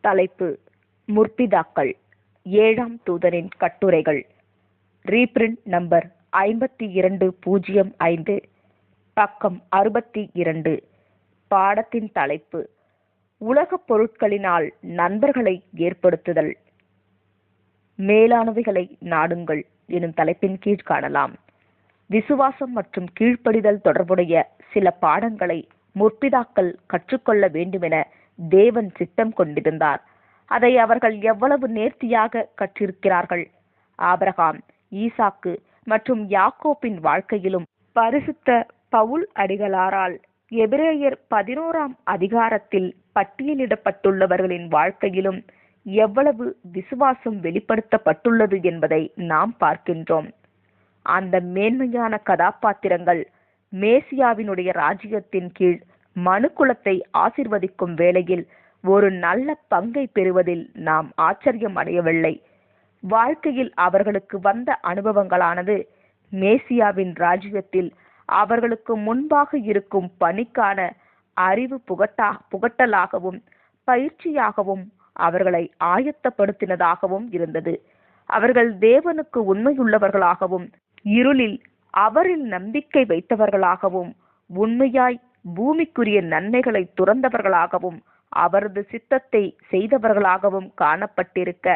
தலைப்பு முற்பிதாக்கள் ஏழாம் தூதரின் கட்டுரைகள். ரீபிரிண்ட் நம்பர் ஐம்பத்தி இரண்டு பூஜ்ஜியம் ஐந்து பக்கம் அறுபத்தி இரண்டு பாடத்தின் தலைப்பு உலகப் பொருட்களினால் நண்பர்களை ஏற்படுத்துதல். மேலானவைகளை நாடுங்கள் எனும் தலைப்பின் கீழ் காணலாம். விசுவாசம் மற்றும் கீழ்ப்படிதல் தொடர்புடைய சில பாடங்களை முற்பிதாக்கள் கற்றுக்கொள்ள வேண்டுமென தேவன் சித்தம் கொண்டிருந்தார். அதை அவர்கள் எவ்வளவு நேர்த்தியாக கற்றிருக்கிறார்கள்? ஆபரகாம் ஈசாக்கு மற்றும் யாக்கோப்பின் வாழ்க்கையிலும் பரிசுத்த பவுல் அடிகளாரால் எபிரேயர் பதினோராம் அதிகாரத்தில் பட்டியலிடப்பட்டுள்ளவர்களின் வாழ்க்கையிலும் எவ்வளவு விசுவாசம் வெளிப்படுத்தப்பட்டுள்ளது என்பதை நாம் பார்க்கின்றோம். அந்த மேன்மையான கதாபாத்திரங்கள் மேசியாவினுடைய ராஜ்யத்தின் கீழ் மனுக்குலத்தை ஆசிர்வதிக்கும் வேளையில் ஒரு நல்ல பங்கை பெறுவதில் நாம் ஆச்சரியம் அடையவில்லை. வாழ்க்கையில் அவர்களுக்கு வந்த அனுபவங்களானது மேசியாவின் ராஜ்யத்தில் அவர்களுக்கு முன்பாக இருக்கும் பணிக்கான அறிவு புகட்டா புகட்டலாகவும் பயிற்சியாகவும் அவர்களை ஆயத்தப்படுத்தினதாகவும் இருந்தது. அவர்கள் தேவனுக்கு உண்மையுள்ளவர்களாகவும் இருளில் அவரில் நம்பிக்கை வைத்தவர்களாகவும் உண்மையாய் பூமிக்குரிய நன்மைகளை துறந்தவர்களாகவும் அவரது சித்தத்தை செய்தவர்களாகவும் காணப்பட்டிருக்க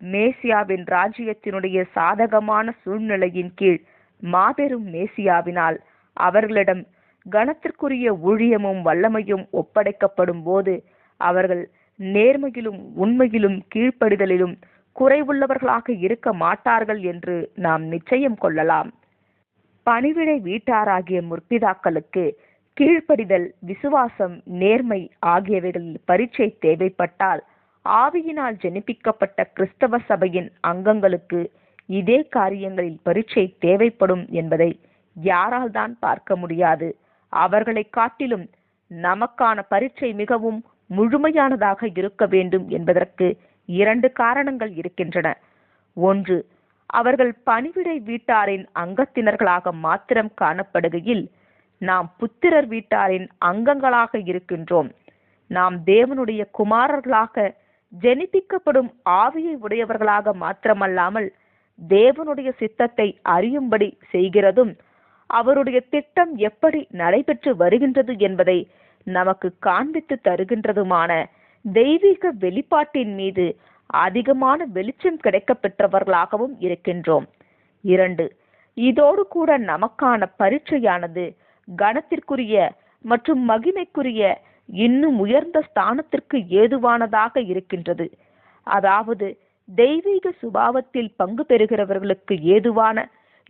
மேசியாவின் ராஜ்யத்தினுடைய சாதகமான சூழ்நிலையின் கீழ் மாபெரும் மேசியாவினால் அவர்களிடம் கணத்திற்குரிய ஊழியமும் வல்லமையும் ஒப்படைக்கப்படும் போது அவர்கள் நேர்மையிலும் உண்மையிலும் கீழ்ப்படிதலிலும் குறைவுள்ளவர்களாக இருக்க மாட்டார்கள் என்று நாம் நிச்சயம் கொள்ளலாம். பணிவிடை வீட்டாராகிய முற்பிதாக்களுக்கு கீழ்ப்படிதல் விசுவாசம் நேர்மை ஆகியவைகளில் பரீட்சை தேவைப்பட்டால் ஆவியினால் ஜெனிப்பிக்கப்பட்ட கிறிஸ்தவ சபையின் அங்கங்களுக்கு இதே காரியங்களில் பரீட்சை தேவைப்படும் என்பதை யாரால் தான் பார்க்க முடியாது. அவர்களை காட்டிலும் நமக்கான பரீட்சை மிகவும் முழுமையானதாக இருக்க வேண்டும் என்பதற்கு இரண்டு காரணங்கள் இருக்கின்றன. ஒன்று அவர்கள் பணிவிடை வீட்டாரின் அங்கத்தினர்களாக மாத்திரம் காணப்படுகையில் நாம் புத்திரர் வீட்டாரின் அங்கங்களாக இருக்கின்றோம். நாம் தேவனுடைய குமாரர்களாக ஜெனிப்பிக்கப்படும் ஆவியை உடையவர்களாக மாத்திரமல்லாமல் தேவனுடைய சித்தத்தை அறியும்படி செய்கிறதும் அவருடைய திட்டம் எப்படி நடைபெற்று வருகின்றது என்பதை நமக்கு காண்பித்து தருகின்றதுமான தெய்வீக வெளிப்பாட்டின் மீது அதிகமான வெளிச்சம் கிடைக்க பெற்றவர்களாகவும் இருக்கின்றோம். இரண்டு இதோடு கூட நமக்கான பரீட்சையானது கணத்திற்குரிய மற்றும் மகிமைக்குரிய இன்னும் உயர்ந்த ஸ்தானத்திற்கு ஏதுவானதாக இருக்கின்றது. அதாவது தெய்வீக சுபாவத்தில் பங்கு பெறுகிறவர்களுக்கு ஏதுவான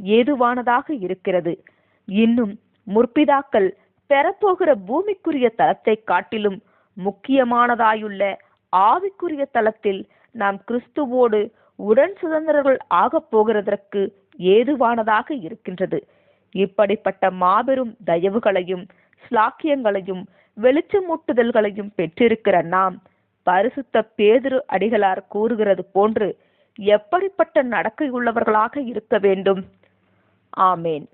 ஏதுவானதாக இருக்கிறது. இன்னும் முற்பிதாக்கள் பெறப்போகிற பூமிக்குரிய தலத்தை காட்டிலும் முக்கியமானதாயுள்ள ஆவிக்குரிய தலத்தில் நாம் கிறிஸ்துவோடு உடன் சுதந்திரர்கள் ஆகப் போகிறதற்கு ஏதுவானதாக இருக்கின்றது. இப்படிப்பட்ட மாபெரும் தயவுகளையும் ஸ்லாக்கியங்களையும் வெளிச்சமூட்டுதல்களையும் பெற்றிருக்கிற நாம் பரிசுத்த பேதுரு அடிகளார் கூறுகிறது போன்று எப்படிப்பட்ட நடக்கையுள்ளவர்களாக இருக்க வேண்டும்? ஆமேன்.